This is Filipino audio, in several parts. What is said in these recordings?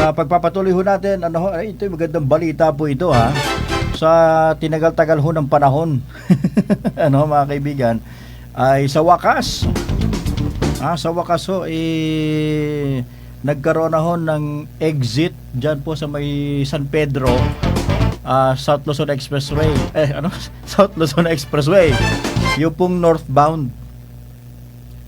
Sa pagpapatuloy ho natin, ano ho, ay, ito magandang balita po ito ha. Sa tinagal-tagal ho ng panahon, ano mga kaibigan, ay sa wakas, ah, sa wakas ho, eh, nagkaroon na ho ng exit dyan po sa may San Pedro, ah, South Luzon Expressway. Eh, ano? South Luzon Expressway. Yung pong northbound.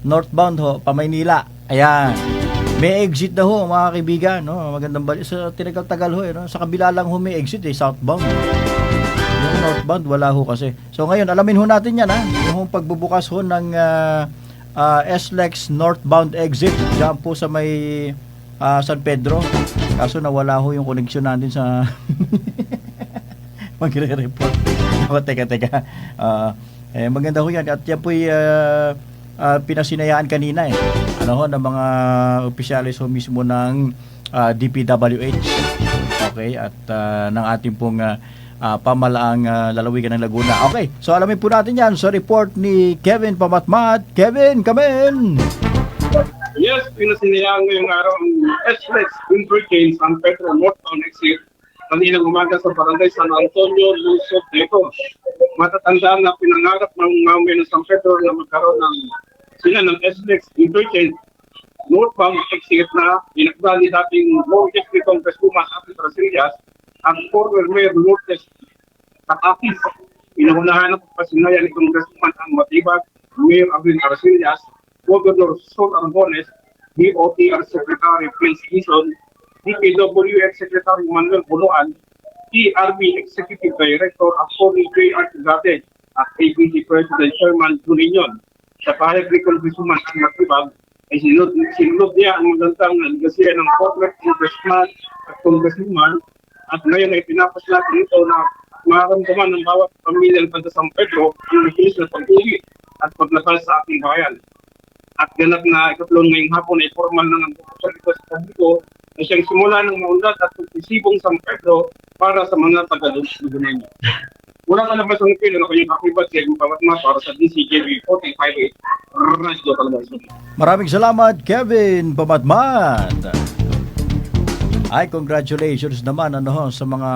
Northbound ho, pa Maynila. Ayan. May exit na ho, mga kaibigan. No? Magandang bali. Sa tinagal-tagal ho, eh, no? sa kabila lang ho may exit, eh, southbound. Yung northbound, wala ho kasi. So ngayon, alamin ho natin yan, ha? Yung pagbubukas ho ng ah, ah, SLEX northbound exit dyan po sa may ah, San Pedro. Kaso nawala ho yung connection natin sa magre-report. O, teka, teka. Ah, eh, maganda ho yan. At yan po'y ah, ah, pinasinayaan kanina eh. Ano ho, ng mga opisyalis ho mismo ng ah, DPWH. Okay, at ah, ng ating pong ah, ah, pamalaang ah, lalawigan ng Laguna. Okay, so alamin po natin yan sa report ni Kevin Pamatmat. Kevin, come in! Yes, pinasinayaan ngayong araw ang SLEX Interchange San Pedro Northbound Exit kaninang umaga sa barangay San Antonio, Luzon, dito. Matatandaan na pinangarap ng mamay ng San Pedro na magkaroon ng sila ng SLEX Interchange Northbound Exit na inakda ni dating Lourdes ni Congresswoman Ate Trasillas ang former Mayor Lourdes Takakis. Inuunahan ng pasinayan ni Congresswoman ang matibag Mayor Abin Trasillas Governor Sol Arbones, DOTR Secretary Prince Gison, DPWF Secretary Manuel Buluan, TRB Executive Director Attorney J.R. Tugate, at ABG President Chairman Junion. Sa pahayag ni Congresswoman ang matibag, ay sinunod, sinunod niya ang magandang naligasiya ng corporate congressman at congresswoman at ngayon ay pinapos natin ito na makaramdaman ng bawat pamilya ng Banda San Pedro ang bilis na pag-uwi at paglabas sa ating bayan at ganap na ikatlong ngayong hapon ay formal na ng buksan ito sa publiko na siyang simula ng maunlad at pagkisibong San Pedro para sa mga taga-Lugunan. Wala ka labas ng pilo na kanyang kakibat sa ibang pamatma para sa DCJB 458 Radio Calabasas. Maraming salamat, Kevin Pamatmat. Ay, congratulations naman ano sa mga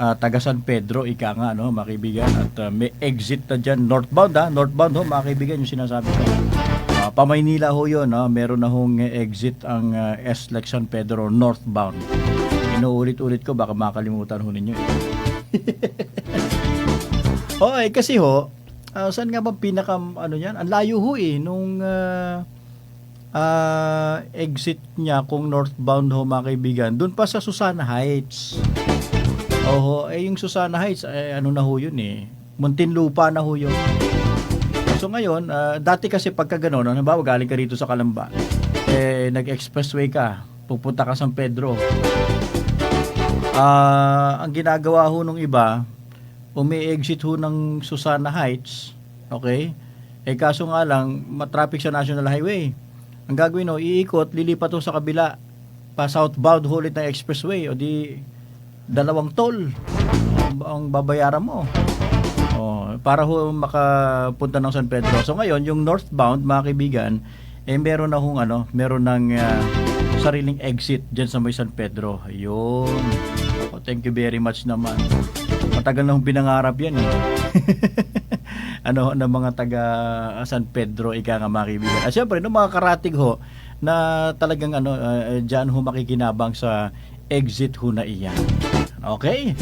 ah, taga San Pedro, ika nga, no, mga kaibigan. At ah, may exit na dyan, northbound ha, northbound ho, mga kaibigan, yung sinasabi ko. Ah, pa Maynila ho yun, ha, meron na hong exit ang uh, SLEX San Pedro northbound. Inuulit-ulit ko, baka makalimutan ho ninyo. Eh. Hoy, kasi ho, ah, saan nga ba pinaka ano yan? Ang layo ho eh nung ah, ah, exit niya kung northbound ho mga kaibigan. Doon pa sa Susana Heights. Oho, eh yung Susana Heights eh, ano na ho yun eh. Muntinlupa na ho yun. So ngayon, ah, dati kasi pagka gano'n, halimbawa galing ka rito sa Kalamba, eh nag-expressway ka, pupunta ka San Pedro. Ah, ang ginagawa ho nung iba, umi-exit ho ng Susana Heights, okay? Eh kaso nga lang, matraffic sa National Highway. Ang gagawin ho, iikot, lilipat ho sa kabila, pa southbound ho ulit ng expressway, o di dalawang toll ang, babayaran mo. Oh, para ho makapunta ng San Pedro. So ngayon, yung northbound, mga kaibigan, eh meron na hong ano, meron ng ah, sariling exit diyan sa may San Pedro. Ayun. Thank you very much naman. Matagal na hong pinangarap yan eh. ano ng mga taga San Pedro ika nga mga kaibigan. At syempre, no, mga karatig ho na talagang ano, uh, dyan ho makikinabang sa exit ho na iyan. Okay?